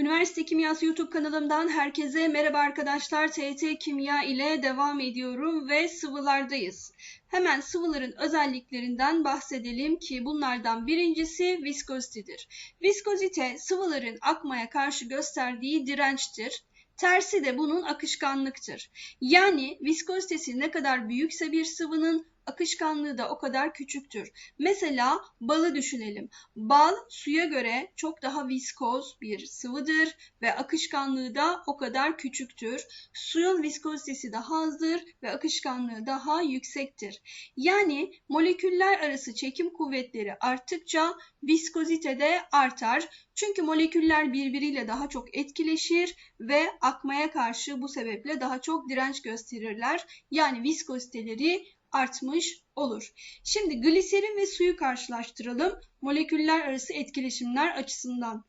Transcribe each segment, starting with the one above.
Üniversite Kimyası YouTube kanalımdan herkese merhaba arkadaşlar. TET Kimya ile devam ediyorum ve sıvılardayız. Hemen sıvıların özelliklerinden bahsedelim ki bunlardan birincisi viskozitedir. Viskozite sıvıların akmaya karşı gösterdiği dirençtir. Tersi de bunun akışkanlıktır. Yani viskozitesi ne kadar büyükse bir sıvının akışkanlığı da o kadar küçüktür. Mesela balı düşünelim. Bal suya göre çok daha viskoz bir sıvıdır ve akışkanlığı da o kadar küçüktür. Suyun viskozitesi daha azdır ve akışkanlığı daha yüksektir. Yani moleküller arası çekim kuvvetleri arttıkça viskozite de artar. Çünkü moleküller birbiriyle daha çok etkileşir ve akmaya karşı bu sebeple daha çok direnç gösterirler. Yani viskoziteleri artmış olur. Şimdi gliserin ve suyu karşılaştıralım moleküller arası etkileşimler açısından.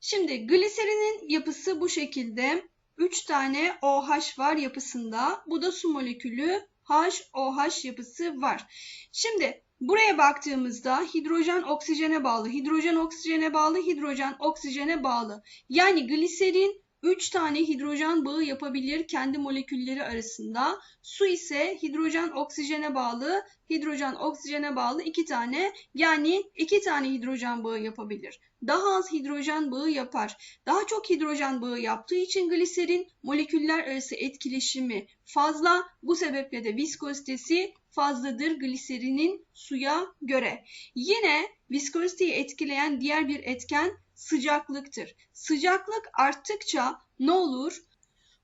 Şimdi gliserinin yapısı bu şekilde. 3 tane OH var yapısında. Bu da su molekülü HOH yapısı var. Şimdi buraya baktığımızda hidrojen oksijene bağlı, hidrojen oksijene bağlı, hidrojen oksijene bağlı. Yani gliserin 3 tane hidrojen bağı yapabilir kendi molekülleri arasında. Su ise hidrojen oksijene bağlı, hidrojen oksijene bağlı 2 tane yani 2 tane hidrojen bağı yapabilir. Daha az hidrojen bağı yapar. Daha çok hidrojen bağı yaptığı için gliserin moleküller arası etkileşimi fazla. Bu sebeple de viskozitesi fazladır gliserinin suya göre. Yine viskoziteyi etkileyen diğer bir etken sıcaklıktır. Sıcaklık arttıkça ne olur?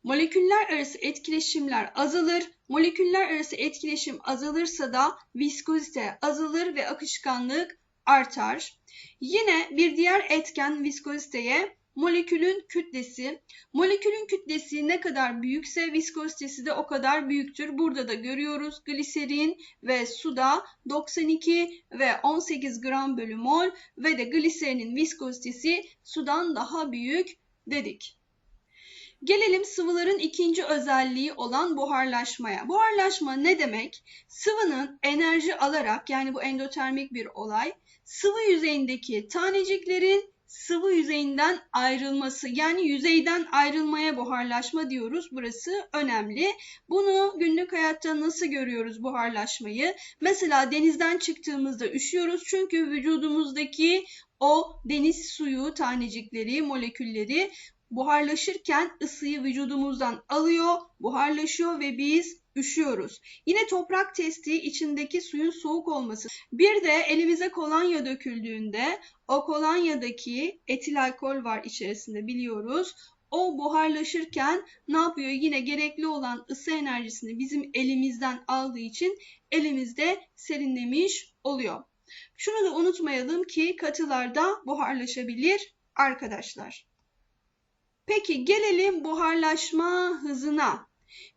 Moleküller arası etkileşimler azalır. Moleküller arası etkileşim azalırsa da viskozite azalır ve akışkanlık artar. Yine bir diğer etken viskoziteye molekülün kütlesi. Molekülün kütlesi ne kadar büyükse viskozitesi de o kadar büyüktür. Burada da görüyoruz gliserin ve suda 92 ve 18 gram bölü mol ve de gliserinin viskozitesi sudan daha büyük dedik. Gelelim sıvıların ikinci özelliği olan buharlaşmaya. Buharlaşma ne demek? Sıvının enerji alarak yani bu endotermik bir olay sıvı yüzeyindeki taneciklerin sıvı yüzeyinden ayrılması yani yüzeyden ayrılmaya buharlaşma diyoruz. Burası önemli. Bunu günlük hayatta nasıl görüyoruz buharlaşmayı? Mesela denizden çıktığımızda üşüyoruz çünkü vücudumuzdaki o deniz suyu tanecikleri, molekülleri buharlaşırken ısıyı vücudumuzdan alıyor, buharlaşıyor ve biz üşüyoruz. Yine toprak testi içindeki suyun soğuk olması. Bir de elimize kolonya döküldüğünde o kolonyadaki etil alkol var içerisinde biliyoruz. O buharlaşırken ne yapıyor? Yine gerekli olan ısı enerjisini bizim elimizden aldığı için elimizde serinlemiş oluyor. Şunu da unutmayalım ki katılarda buharlaşabilir arkadaşlar. Peki gelelim buharlaşma hızına.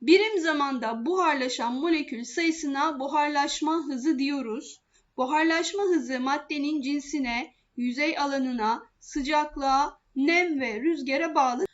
Birim zamanda buharlaşan molekül sayısına buharlaşma hızı diyoruz. Buharlaşma hızı maddenin cinsine, yüzey alanına, sıcaklığa, nem ve rüzgara bağlı.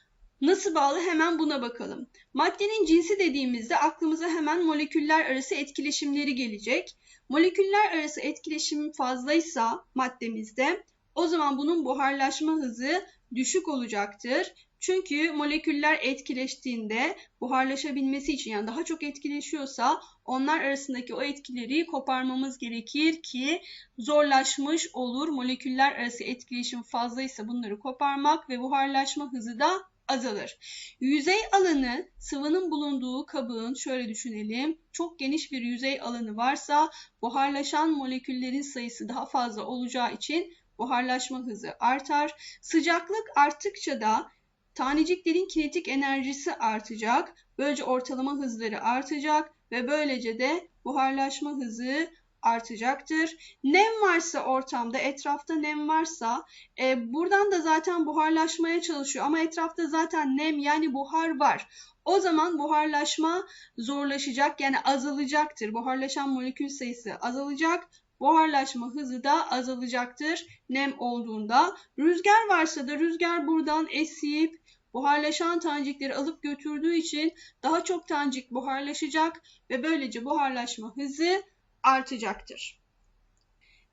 Nasıl bağlı hemen buna bakalım. Maddenin cinsi dediğimizde aklımıza hemen moleküller arası etkileşimleri gelecek. Moleküller arası etkileşim fazlaysa maddemizde o zaman bunun buharlaşma hızı düşük olacaktır. Çünkü moleküller etkileştiğinde buharlaşabilmesi için yani daha çok etkileşiyorsa onlar arasındaki o etkileri koparmamız gerekir ki zorlaşmış olur. Moleküller arası etkileşim fazlaysa bunları koparmak ve buharlaşma hızı da azalır. Yüzey alanı sıvının bulunduğu kabığın şöyle düşünelim. Çok geniş bir yüzey alanı varsa buharlaşan moleküllerin sayısı daha fazla olacağı için buharlaşma hızı artar. Sıcaklık arttıkça da taneciklerin kinetik enerjisi artacak. Böylece ortalama hızları artacak ve böylece de buharlaşma hızı artacaktır. Nem varsa ortamda, etrafta nem varsa e, buradan da zaten buharlaşmaya çalışıyor ama etrafta zaten nem yani buhar var. O zaman buharlaşma zorlaşacak yani azalacaktır. Buharlaşan molekül sayısı azalacak. Buharlaşma hızı da azalacaktır nem olduğunda. Rüzgar varsa da rüzgar buradan esip buharlaşan tanecikleri alıp götürdüğü için daha çok tanecik buharlaşacak ve böylece buharlaşma hızı artacaktır.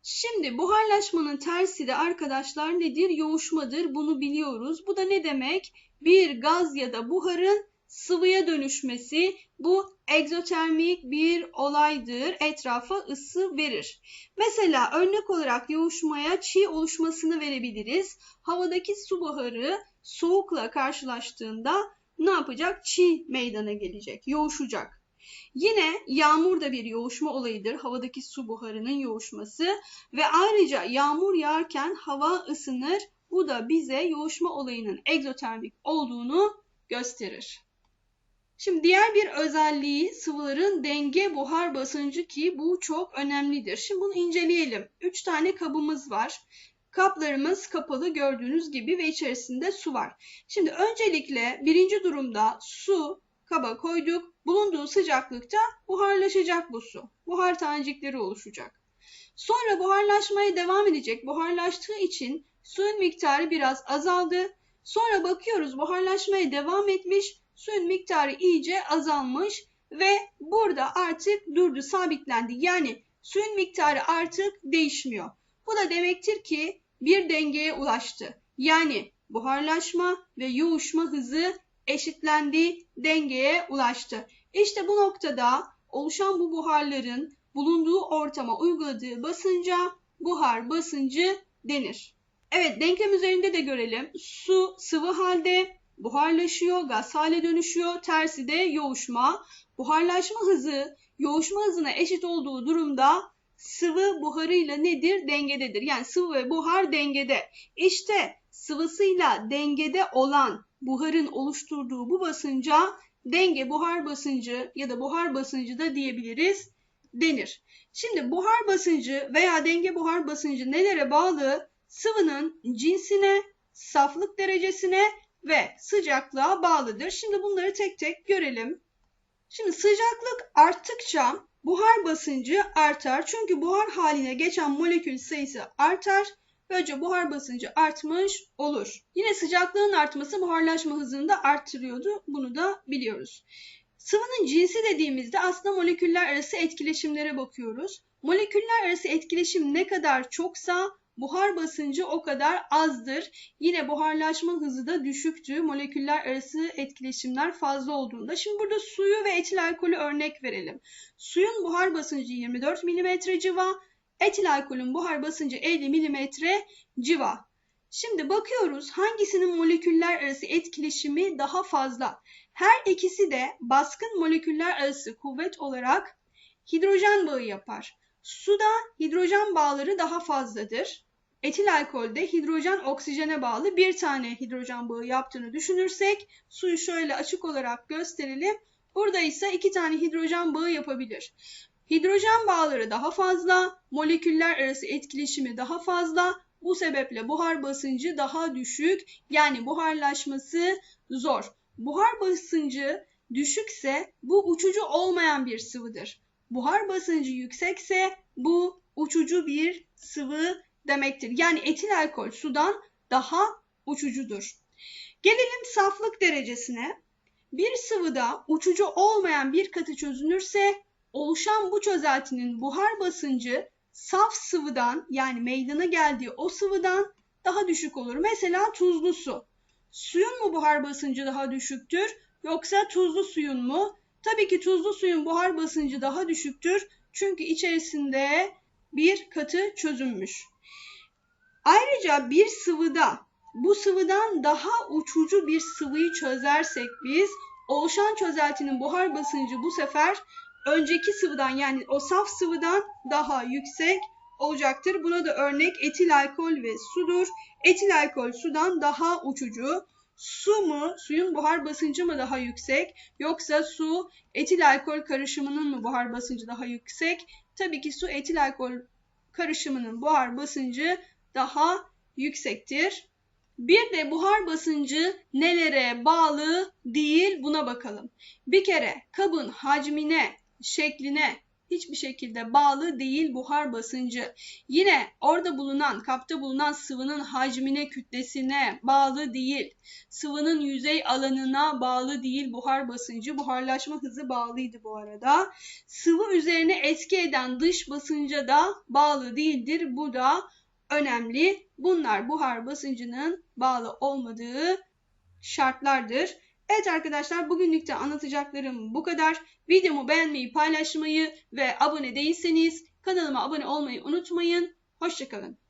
Şimdi buharlaşmanın tersi de arkadaşlar nedir? Yoğuşmadır. Bunu biliyoruz. Bu da ne demek? Bir gaz ya da buharın sıvıya dönüşmesi. Bu egzotermik bir olaydır. Etrafa ısı verir. Mesela örnek olarak yoğuşmaya çiğ oluşmasını verebiliriz. Havadaki su buharı soğukla karşılaştığında ne yapacak? Çiğ meydana gelecek, yoğuşacak. Yine yağmur da bir yoğuşma olayıdır. Havadaki su buharının yoğuşması ve ayrıca yağmur yağarken hava ısınır. Bu da bize yoğuşma olayının egzotermik olduğunu gösterir. Şimdi diğer bir özelliği sıvıların denge buhar basıncı ki bu çok önemlidir. Şimdi bunu inceleyelim. 3 tane kabımız var. Kaplarımız kapalı gördüğünüz gibi ve içerisinde su var. Şimdi öncelikle birinci durumda su kaba koyduk. Bulunduğu sıcaklıkta buharlaşacak bu su. Buhar tanecikleri oluşacak. Sonra buharlaşmaya devam edecek. Buharlaştığı için suyun miktarı biraz azaldı. Sonra bakıyoruz buharlaşmaya devam etmiş. Suyun miktarı iyice azalmış ve burada artık durdu, sabitlendi. Yani suyun miktarı artık değişmiyor. Bu da demektir ki bir dengeye ulaştı. Yani buharlaşma ve yoğuşma hızı eşitlendi, dengeye ulaştı. İşte bu noktada oluşan bu buharların bulunduğu ortama uyguladığı basınca buhar basıncı denir. Evet denklem üzerinde de görelim. Su sıvı halde buharlaşıyor, gaz hale dönüşüyor. Tersi de yoğuşma. Buharlaşma hızı yoğuşma hızına eşit olduğu durumda sıvı buharıyla nedir? Dengededir. Yani sıvı ve buhar dengede. İşte sıvısıyla dengede olan buharın oluşturduğu bu basınca denge buhar basıncı ya da buhar basıncı da diyebiliriz denir. Şimdi buhar basıncı veya denge buhar basıncı nelere bağlı? Sıvının cinsine, saflık derecesine ve sıcaklığa bağlıdır. Şimdi bunları tek tek görelim. Şimdi sıcaklık arttıkça buhar basıncı artar. Çünkü buhar haline geçen molekül sayısı artar. Böylece buhar basıncı artmış olur. Yine sıcaklığın artması buharlaşma hızını da arttırıyordu. Bunu da biliyoruz. Sıvının cinsi dediğimizde aslında moleküller arası etkileşimlere bakıyoruz. Moleküller arası etkileşim ne kadar çoksa buhar basıncı o kadar azdır. Yine buharlaşma hızı da düşüktü. Moleküller arası etkileşimler fazla olduğunda. Şimdi burada suyu ve etil alkolü örnek verelim. Suyun buhar basıncı 24 mm civa, etil alkolün buhar basıncı 50 mm civa. Şimdi bakıyoruz hangisinin moleküller arası etkileşimi daha fazla. Her ikisi de baskın moleküller arası kuvvet olarak hidrojen bağı yapar. Suda hidrojen bağları daha fazladır. Etil alkolde hidrojen oksijene bağlı bir tane hidrojen bağı yaptığını düşünürsek suyu şöyle açık olarak gösterelim. Burada ise iki tane hidrojen bağı yapabilir. Hidrojen bağları daha fazla, moleküller arası etkileşimi daha fazla. Bu sebeple buhar basıncı daha düşük yani buharlaşması zor. Buhar basıncı düşükse bu uçucu olmayan bir sıvıdır. Buhar basıncı yüksekse bu uçucu bir sıvı demektir. Yani etil alkol sudan daha uçucudur. Gelelim saflık derecesine. Bir sıvıda uçucu olmayan bir katı çözünürse oluşan bu çözeltinin buhar basıncı saf sıvıdan yani meydana geldiği o sıvıdan daha düşük olur. Mesela tuzlu su. Suyun mu buhar basıncı daha düşüktür yoksa tuzlu suyun mu? Tabii ki tuzlu suyun buhar basıncı daha düşüktür. Çünkü içerisinde bir katı çözünmüş. Ayrıca bir sıvıda bu sıvıdan daha uçucu bir sıvıyı çözersek biz oluşan çözeltinin buhar basıncı bu sefer önceki sıvıdan yani o saf sıvıdan daha yüksek olacaktır. Buna da örnek etil alkol ve sudur. Etil alkol sudan daha uçucu. Su mu, suyun buhar basıncı mı daha yüksek yoksa su etil alkol karışımının mı buhar basıncı daha yüksek? Tabii ki su etil alkol karışımının buhar basıncı daha yüksektir. Bir de buhar basıncı nelere bağlı değil buna bakalım. Bir kere kabın hacmine, şekline, hiçbir şekilde bağlı değil buhar basıncı. Yine orada bulunan, kapta bulunan sıvının hacmine, kütlesine bağlı değil. Sıvının yüzey alanına bağlı değil buhar basıncı. Buharlaşma hızı bağlıydı bu arada. Sıvı üzerine etki eden dış basınca da bağlı değildir. Bu da önemli. Bunlar buhar basıncının bağlı olmadığı şartlardır. Evet arkadaşlar bugünlük de anlatacaklarım bu kadar. Videomu beğenmeyi, paylaşmayı ve abone değilseniz kanalıma abone olmayı unutmayın. Hoşçakalın.